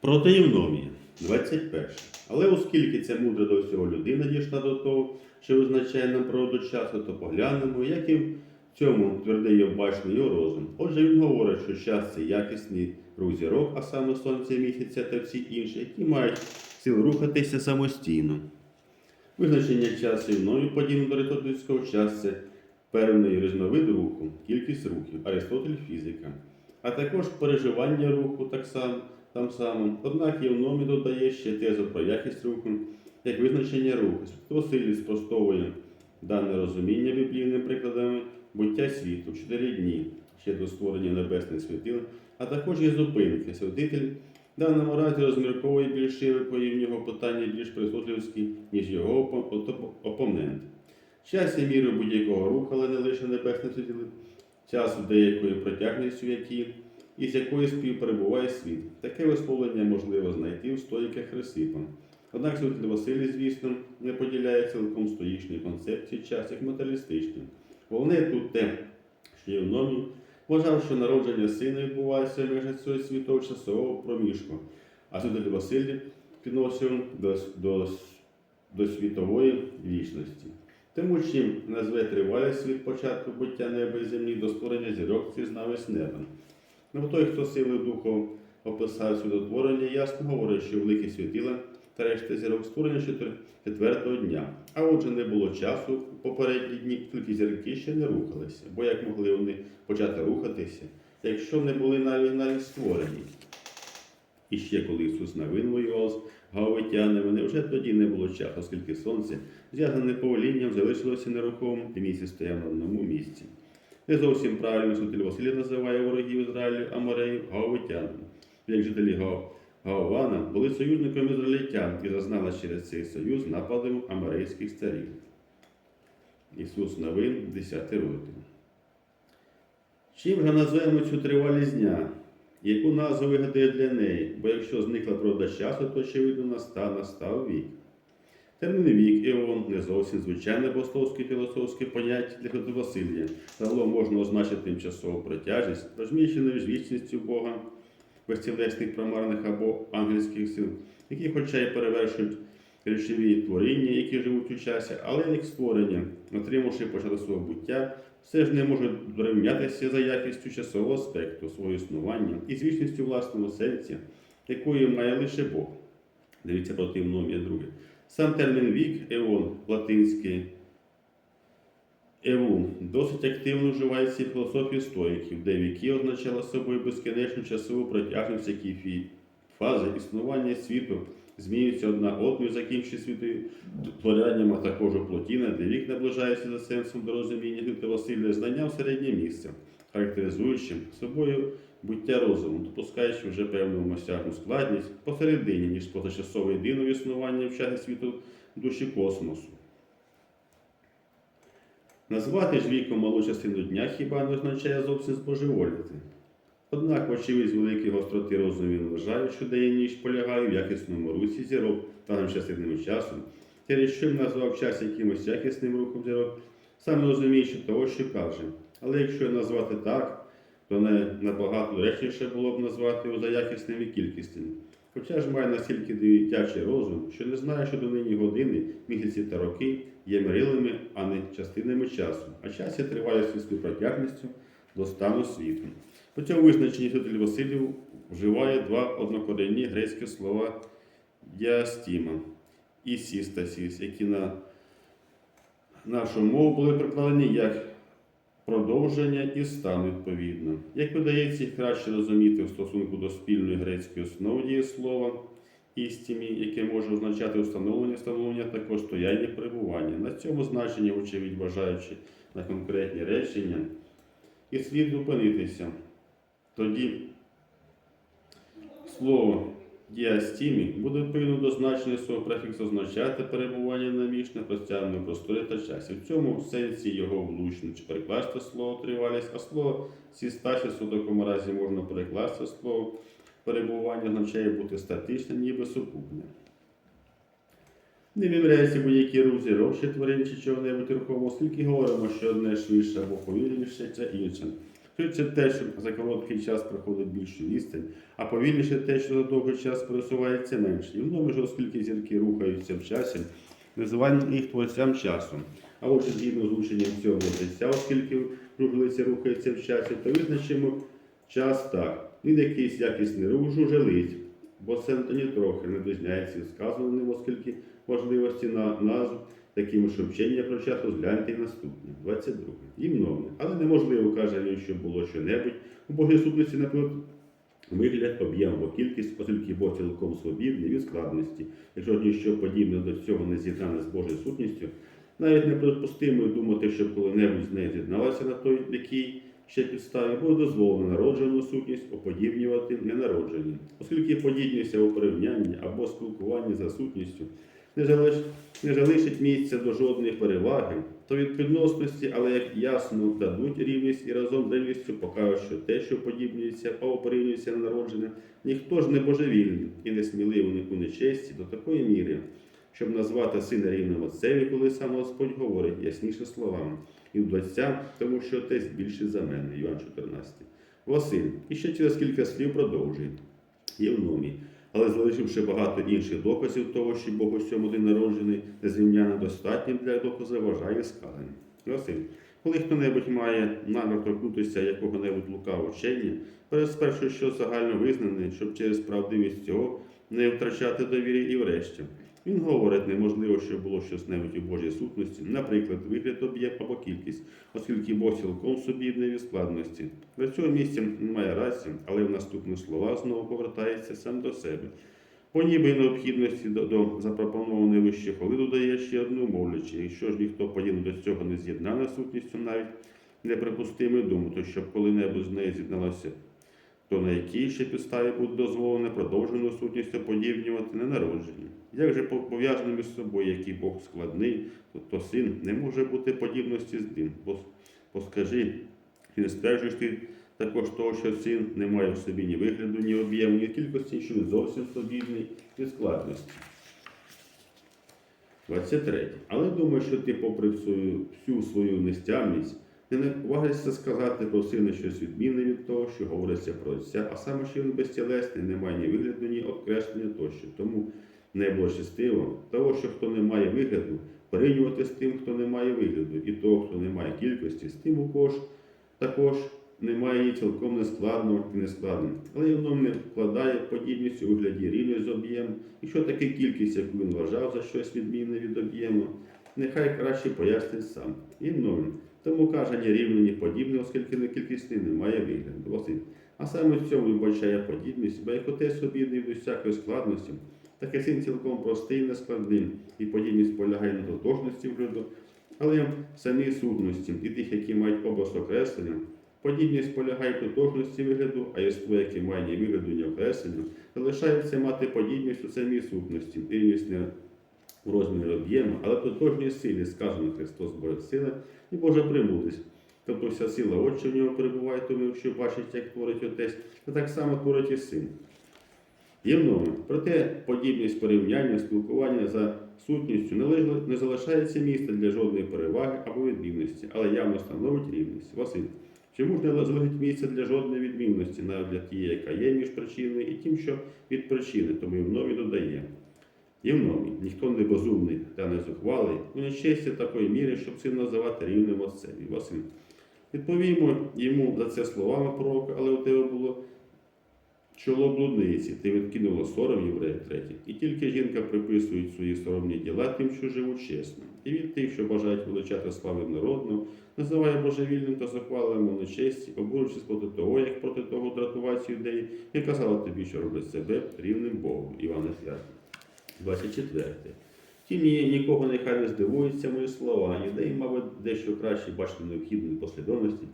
Протеївномія 21. Але оскільки ця мудра до всього людина дійшла до того, що визначає нам природу часу, то поглянемо, як і в цьому твердий і обачний його розум. Отже, він говорить, що час це якісний рух зірок, а саме сонце, місяця та всі інші, які мають силу рухатися самостійно. Визначення часу мною подібно до аристотельського часу певний різновид руху, кількість рухів, Аристотель фізика, а також переживання руху так само, там само. Однак Євномі додає ще тезу про якість руху, як визначення руху. Василій спростовує дане розуміння біблійними прикладами буття світу, чотири дні ще до створення небесних світил, а також є зупинки. Святитель в даному разі розмірковує більш широко і в нього питання більш присутливські, ніж його опо- опо- опонент. Час є мірою будь-якого руху, але не лише небесних світил, час деякою протяжністю, які і з якою співперебуває світ. Таке висловлення можливо знайти в стоїках Хрисипа. Однак святитель Василій, звісно, не поділяє цілком стоїчні концепції час як матеріалістичні. Головне тут те, що Євномій вважав, що народження сина відбувається в межах цього світового часового проміжку, а святитель Василій підносив до, до, до світової вічності. Тому чим назве тривалість від початку буття неба і землі до створення зірок ці знавець неба. Ну, той, хто сили духу описав світотворення, ясно говорить, що великі світила та решта зірок створення четвертого дня. А отже, не було часу в попередні дні, тільки зірки ще не рухалися. Бо як могли вони почати рухатися, якщо не були навіть навіть створені? І ще коли Ісус навин воював з гавитянами, невже тоді не було часу, оскільки сонце, зв'язане повелінням, залишилося нерухомим, і місяць стояв на одному місці. Не зовсім правильно Святитель Василій називає ворогів Ізраїлю Амореїв гавитянами. Як жителі. Гаована були союзниками ізраїльтян і зазнали через цей союз нападів аморейських царів. Ісус Новин, 10 розділ. Чим же назвемо цю тривалість дня? Яку назву вигадає для неї? Бо якщо зникла природа часу, то очевидно настав, настав вік. Термін вік Іон не зовсім звичайне богословське філософське поняття для Святого Василія. Загалом можна означити тимчасову протяжність, розміщену між вічністю Бога, безцілесних промарних або ангельських сил, які, хоча й перевершують речові творіння, які живуть у часі, але як створення, отримавши початок свого буття, все ж не можуть дорівнятися за якістю часового аспекту свого існування і з вічністю власного серця, якою має лише Бог. Дивіться противномія друге. Сам термін вік, еон, латинський евун, досить активно вживається в філософії стоїків, де віки означали собою безкінечну часову протяжність, які фази існування світу змінюються одна одною, закінчуючи світотворянням, а також плотіна, де вік наближається за сенсом до розуміння Святого Василія, знання в середнє місце, характеризуючим собою буття розуму, допускаючи вже певну масярну складність посередині, ніж позачасове єдине існування в часі світу душі космосу. Назвати ж віком малу частину дня хіба не означає зовсім збожеволіти. Однак, вочевидь, великої гостроти розуму він вважає, що дає ніч полягає в якісному русі зірок та частинним часом, через що назвав час якимось якісним рухом зірок, саме розуміючи того, що каже. Але якщо назвати так, то не набагато доречніше було б назвати його за якісним і кількісним. Хоча ж має настільки дитячий розум, що не знає, що донині години, місяці та роки є мерилами, а не частинами часу, а час є світською протяжністю до стану світу. По цьому визначенні Святитель Василів вживає два однокорінні грецькі слова діастіма і сістасіс, які на нашу мову були прикладені як продовження і стан відповідно. Як видається, їх краще розуміти в стосунку до спільної грецької основи дієслова істімі, яке може означати встановлення, встановлення також стояння перебування. На цьому значенні, очевидь, вважаючи на конкретні речення, і слід зупинитися. Тоді слово діастімі буде відповідно до значення свого префіксу означати перебування на між на простягному просторі та часі. В цьому сенсі його влучно чи перекласти слово тривалість, а слово сістасіс у такому разі можна перекласти слово перебування означає бути статичним, ніби сукупним. Не виміряється будь-які рух зірок, тварин, чи чого-небудь рухомо, оскільки говоримо, що одне швидше або повільніше, це інше. Швидше те, що за короткий час проходить більшу відстань, а повільніше те, що за довгий час пересувається менше. І воно ж, оскільки зірки рухаються в часі, називаємо їх творцям часу. А отже, згідно з ученням цього мудреця, оскільки круглиця рухається в часі, то визначимо час так. Він якийсь якісний рух жужелить, бо це ні трохи не відрізняється від сказаним, оскільки важливості на назву, таким що вчення про час розгляньте і наступне, 22. Імновне. Але неможливо, каже він, щоб було що-небудь. У Божій сутності, наприклад, вигляд, об'єм або кількість, оскільки Бог цілком свобідний від складності. Якщо ж ніщо подібне до цього не з'єднане з Божою сутністю, навіть неприпустимо думати, що коли-небудь з нею з'єдналася на той, який ще підставі, буде дозволено народжену сутність оподібнювати ненароджені. Оскільки подібність у порівнянні або спілкуванні за сутністю не залиш, не залишить місця до жодної переваги, то від підносності, але як ясно дадуть рівність і разом з рівністю покажуть, що те, що подібнюється або порівнюється на народжене, ніхто ж не божевільний і не сміливий у нечесті до такої міри, щоб назвати сина рівним отцеві, коли сам Господь говорить ясніше словами, і в отця, тому що отець більший за мене, Іван 14. Василь, ще через кілька слів продовжує. Євномій, але залишивши багато інших доказів того, що Бог у цьому день народжений, незрівняно достатнім для доказу вважає сказаним. Василь, коли хто-небудь має намір торкнутися якого-небудь лукавого вчення, перед спершу, що загально визнаний, щоб через правдивість цього не втрачати довіри і врешті. Він говорить, неможливо, щоб було щось небудь у Божій сутності, наприклад, вигляд об'єкт або кількість, оскільки Бог цілком не від складності. До цього місця немає рації, але в наступних словах знову повертається сам до себе. По ніби необхідності до, до запропонованої вище холи додає ще одну мовлячи. Якщо ж ніхто подібно до цього не з'єднане сутністю, навіть неприпустимо думати, щоб коли-небудь з нею з'єдналося то на якій ще підставі буде дозволено продовжену сутністю подібнювати ненароджені. Як же пов'язані між собою, який Бог складний, то, то син не може бути подібності з ним. Бо, бо скажи, чи не стверджуєш ти також того, що син не має в собі ні вигляду, ні об'єму, ні кількості, що він зовсім подібний від складності. 23. Але думаю, що ти, попри всю свою нестямність, не наважишся сказати про сина щось відмінне від того, що говориться про отця, а саме, що він безтілесний, не має ні вигляду, ні окреслення тощо. Тому не було щастиво того, що хто не має вигляду, порівнювати з тим, хто не має вигляду, і того, хто не має кількості, з тим у кого ж також немає її цілком нескладного і нескладного. Але воно не вкладає подібність у вигляді рівної з об'єму. Якщо таки кількість, яку він вважав за щось відмінне від об'єму, нехай краще пояснить сам. І ноль. Тому каже, ні рівне, ні подібне, оскільки не кількісний немає вигляду. Василь. А саме в цьому вбачає подібність, бо як отець обідний від всякої складності, так і син цілком простий нескладний, і подібність полягає на тотожності вгляду, але в самій сутності і тих, які мають образ окреслення, подібність полягає в тотожності вигляду, а єство, яке має ні вигляду, ні окреслення, залишається мати подібність у самій сутності, рівність не у розмірі об'єму, але тотожній силі, сказано Христос Божа сила і Божа премудрість. Тобто вся сила Отче в нього перебуває, тому якщо бачить, як творить Отець, то так само творить і син. Євному, проте подібність порівняння, спілкування за сутністю не, лиш- не залишається місця для жодної переваги або відмінності, але явно становить рівність. Василь. Чому ж не залишить місця для жодної відмінності, навіть для тієї, яка є між причиною, і тим, що від причини, тому Євнові додає. Євнові, ніхто не безумний та не зухвалий, у нещасті такої міри, щоб син називати рівним отцеві. Василь. Відповімо йому за це словами пророка, але у тебе було чоло блудниці, ти відкинула сором єврея третій. І тільки жінка приписує свої соромні діла тим, що живуть чесно. І від тих, що бажають величати слави народну, називає божевільним та захвалим у нечесті, обурюючись проти того, як проти того дратувати юдеї, і казала тобі, що роблять себе рівним Богом. Івана 5. 24. Тім ні, нікого нехай не здивуються мої слова, юдеї, мабуть, дещо краще бачити необхідної послідовності,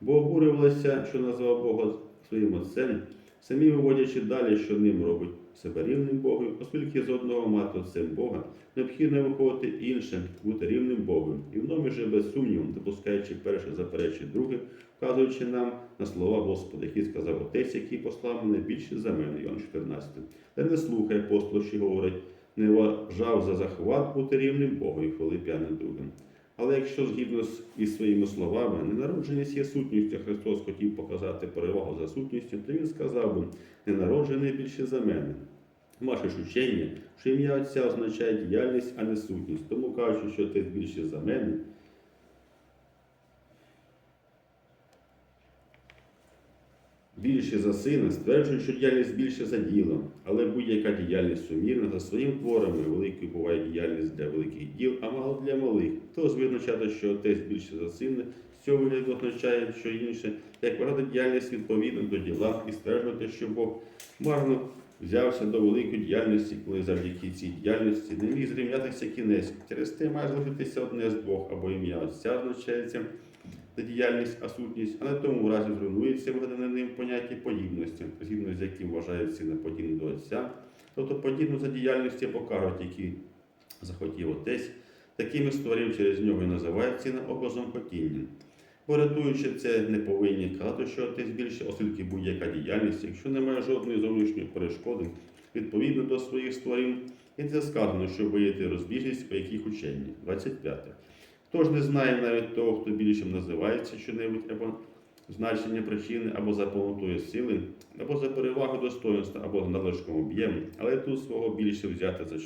бо обурювалися, що назвав Бога своїм отцем, самі виводячи далі, що ним робить себе рівним Богом, оскільки з одного мати отцем Бога необхідно виходити інше, бути рівним Богом, і в же без сумніву, допускаючи перше, заперечує друге, вказуючи нам на слова Господа, який сказав Отець, який послав мене більше за мене, Йоанн 14. Та не слухай апостол, що говорить, не вважав за захват бути рівним Богу і хвали п'яним другим. Але якщо згідно із своїми словами, ненародженість є сутністю, Христос хотів показати перевагу за сутністю, то він сказав би, ненароджений більше за мене. Ваше ж учення, що ім'я Отця означає діяльність, а не сутність. Тому кажучи, що ти більше за мене, більше за сина, стверджують, що діяльність більше за ділом, але будь-яка діяльність сумірна за своїм творами, великою буває діяльність для великих діл, а мало для малих. Тож визначати, що отець більше за сина, з цього вигляду означає, що інше, як брати діяльність відповідно до діла і стверджувати, що Бог марно взявся до великої діяльності, коли завдяки цій діяльності не міг зрівнятися кінець. Через те має залишитися одне з двох або ім'я Отця означається за діяльність, а сутність, а на тому разі зруйнується вигадане ним поняття подібності, згідно з яким вважають сина подібним до Отця, тобто подібно за діяльності покажуть, які захотів отець, такими створив через нього і називають сина образом хотіння. Бо рятуючи це, не повинні казати, що отець більше, оскільки будь-яка діяльність, якщо немає жодної зовнішньої перешкоди, відповідно до своїх створінь, і це сказано, що виявити розбіжність у яких ученні. 25. Хто ж не знає навіть того, хто більшим називається що-небудь або значення причини, або за повнотою сили, або за перевагу достоинства, або за об'єму, але тут свого більше взяти за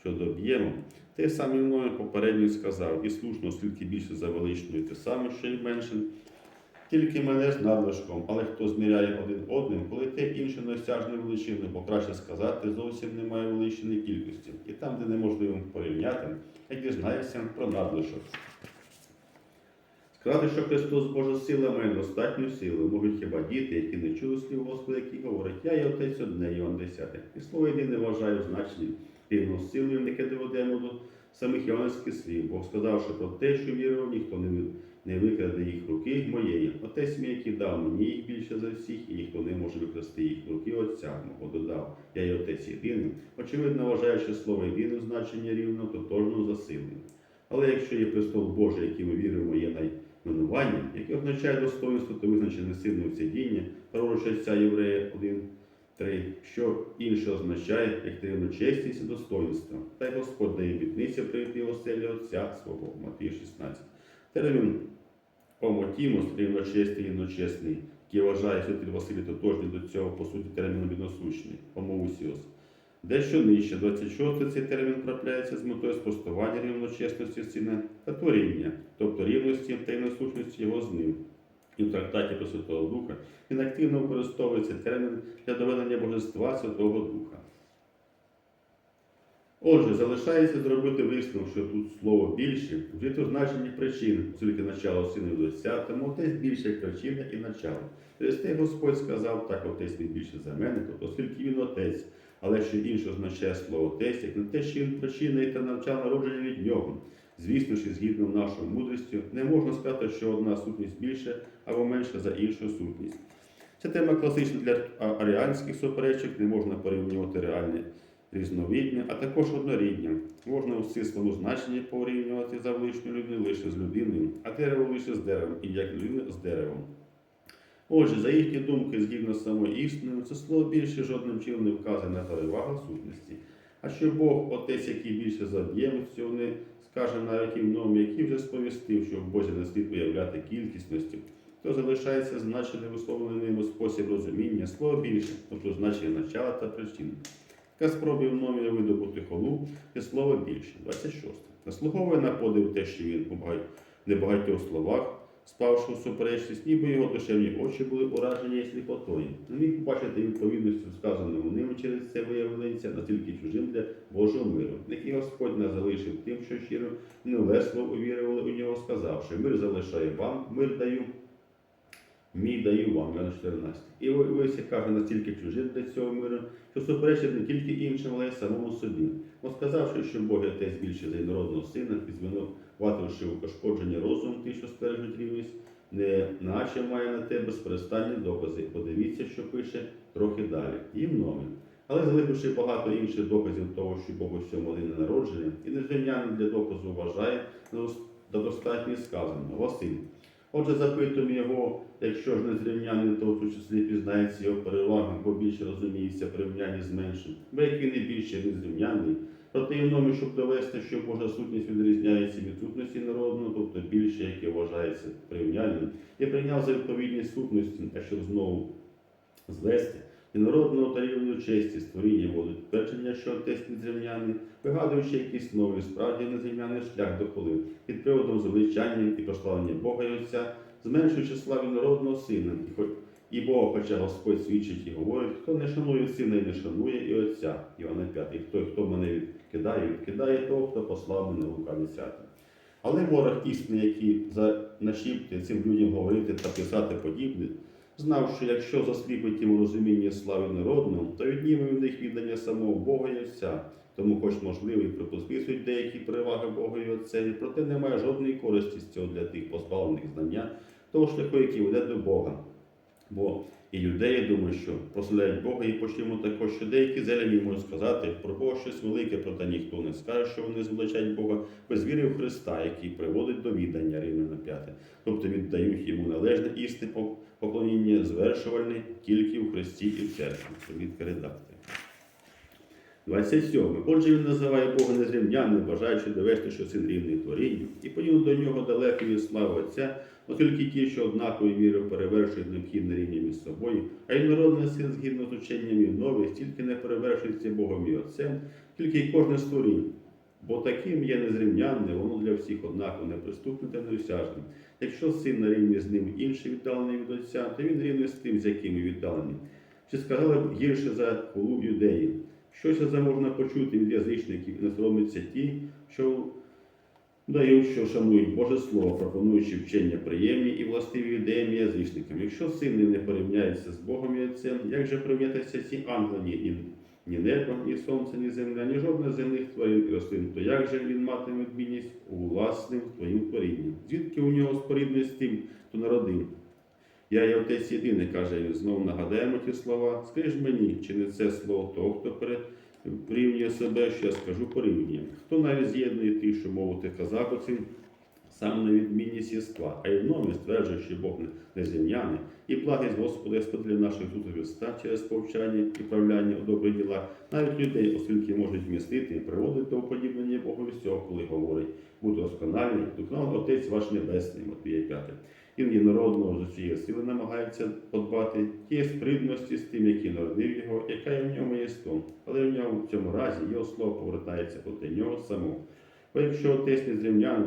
щодо об'єму, те саме мною попередньо сказав, і слушно, оскільки більше за величною, те саме, що й менше. Тільки мене з надлишком, але хто зміряє один одним, коли те інше неосяжне величини, бо краще сказати, зовсім немає величини кількості. І там, де неможливо порівняти, як дізнаєшся про надлишок. Сказати, що Христос Божа сила має достатню силу, можуть хіба діти, які не чули слів Господа, які говорять, я і отець одне, Іоанн 10. І слово єдине вважаю значним, рівно силою, яке доведемо до самих іоаннських слів, Бог сказавши про те, що вірував, ніхто не, не викраде їх руки моєї. Отець мій, який дав мені їх більше за всіх, і ніхто не може викрасти їх руки Отця мого додав. Я і отець єдиний. Очевидно, вважаючи слово єдине значення рівно, тотожно за силою. Але якщо є престол Божий, який ми віримо, є найменуванням, яке означає достоинство, то визначене сильне всядіння, пророчиця Єврея 1, 3, що інше означає, як таємну чесність і достоинство. Та й Господь дає бітниця прийти оселі Отця свого, Матвій 16. Термін омотімос, рівночесний і рівночесний, який вважає святий Василій тотожний до цього, по суті, терміну відносущний, омоусіос. Дещо нижче, 26 цей термін трапляється з метою спростування рівночесності сина та творіння, тобто рівності та рівносущності його з ним. І в трактаті про Святого Духа він активно використовується термін для доведення божества Святого Духа. Отже, залишається зробити висновок, що тут слово більше вжито в значенні причин, оскільки начало від отця, тому отець більше причина і начало. Через те Господь сказав, так отець він більше за мене, тобто оскільки він отець, але що інше означає слово отець, як не те, що він причина і та навчав народження від нього. Звісно і згідно нашою мудрістю, не можна сказати, що одна сутність більше або менша за іншу сутність. Ця тема класична для аріанських суперечок, не можна порівнювати реальне різновидня, а також однорідня. Можна у стислому значенні порівнювати за величною людиною лише з людиною, а дерево лише з деревом, і як людина з деревом. Отже, за їхні думки, згідно з самою істиною, це слово більше жодним чином не вказує на перевагу сутності. А що Бог, отець, який більше за об'ємністю, не скаже навіть і в новому, який вже сповістив, що в Бозі не слід виявляти кількісності, то залишається значений висловлений ним спосіб розуміння, слово більше, тобто значення начала та причини. Яка спробує в номері видобути холу, і слово більше. 26. Заслуговує на подив те, що він у багать- небагатьох словах, спавши у суперечність, ніби його душевні очі були уражені і сліпотою. Не міг побачити відповідності сказаному ним через це виявленця настільки чужим для Божого миру, який Господь не залишив тим, що щиро і невесело увірували у нього, сказавши, мир залишаю вам, мир даю Мій даю вам, Іоанн 14. І ви, ви всі каже, настільки чужі для цього миру, що суперечить не тільки іншим, але й самому собі. Бо сказавши, що Бог отець більше за інородного сина, і звинувативши у пошкодженні розум ті, що стверджують рівність, не наче має на те безперестанні докази. Подивіться, що пише трохи далі. Їм номер. Але залишивши багато інших доказів того, що Бог у всьому один народження, і незрівняним для доказу вважає за достатньо сказано. Василь. Отже, запитуємо його, якщо ж не зрівняний, то в тому числі пізнається його переваги, бо більше розуміється порівнянні з меншим. Бо як він більше незрівнянний, Проте і щоб довести, що Божа сутність відрізняється від сутності народного, тобто більше, яке вважається порівняльним, і прийняв за відповідність сутності, щоб знову звести і народного та рівну честі створіння будуть твердження, що отець незрівняний, вигадуючи якісь нові справді незрівняний шлях доходив під приводом звеличання і прославлення Бога і Отця, зменшуючи славу народного сина, і хоч і Бога, хоча Господь свідчить і говорить, хто не шанує сина і не шанує і Отця. Івана 5. І хто, хто мене відкидає, відкидає того, хто послав мене Лука 10. Але ворог істини, який за нашіптує цим людям говорити та писати подібне, знав, що якщо засліпить йому розуміння слави народного, то відніме в них віддання самого Бога і Отця. Тому, хоч можливо, і припосписують деякі переваги Бога і Отцеві, проте немає жодної користі з цього для тих позбавлених знання, того шляху, який веде до Бога. Бо і юдеї думають, що прославляють Бога, і почнемо також, що деякі зелені можуть сказати про Бога щось велике, проте ніхто не скаже, що вони звеличають Бога без віри в Христа, який приводить до віддання Римляна 5. Тобто віддають йому належне істи поклоніння звершувальне тільки в Христі і в церкві. Помітка редактора. 27. Отже, він називає Бога незрівняним, бажаючи довести, що син рівний творінню, і подібно до нього далеко від слави Отця, оскільки ті, що однакові міри перевершують необхідне рівня між собою, а й народний син згідно з ученням і нових, стільки не перевершується Богом і Отцем, тільки й кожне створіння. Бо таким є незрівнянне, воно для всіх однаково неприступне та неосяжне. Якщо син на рівні з ним інший віддалений від Отця, то він рівний з тим, з яким і віддалений. Чи сказали б гірше за хулу юдеї? Щось за можна почути від язичників і не соромляться ті, що дають, що шанують Боже Слово, пропонуючи вчення приємні і властиві ідеям і язичникам. Якщо син не порівняється з Богом і Отцем, як же порівнятися ці ангели, ні, ні небо, ні сонце, ні земля, ні жодне земних тварин і рослин, то як же він матиме відмінність у власним твоїм творінням? Звідки у нього спорідність з тим, хто народив? Я є отець єдиний, каже він, знову нагадаємо ті слова. Скажи мені, чи не це слово того, хто перед порівнює себе, що я скажу порівнює. Хто навіть з'єднує ті, що мовити казав оцим, сам на відмінність єства, а й в номі стверджує, що Бог незрівняний, і благість Господа сподля наших тут Христа через повчання і правляння у добрі діла, навіть людей, оскільки можуть містити і приводити до уподібнення Богу всього, коли говорить, будь досконалі, досконалий Отець ваш Небесний, Матвія 5. Він є народного з усієї сили намагається подбати тієї спритності з тим, який народив його, яка є в ньому є стон. Але в ньому в цьому разі його слово повертається проти нього самого. Бо якщо отець не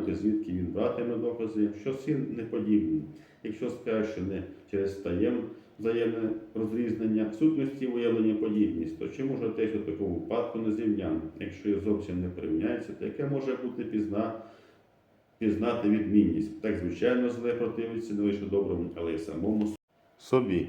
то звідки він братиме докази, що син не подібний, якщо скаже, що не через таєм взаємне розрізнення, в сутності виявлення подібність, то чи може отець у такому випадку не зрівняний? Якщо зовсім не порівняється, то яке може бути пізна пізнати відмінність. Так, звичайно, зле противиться не лише доброму, але й самому собі.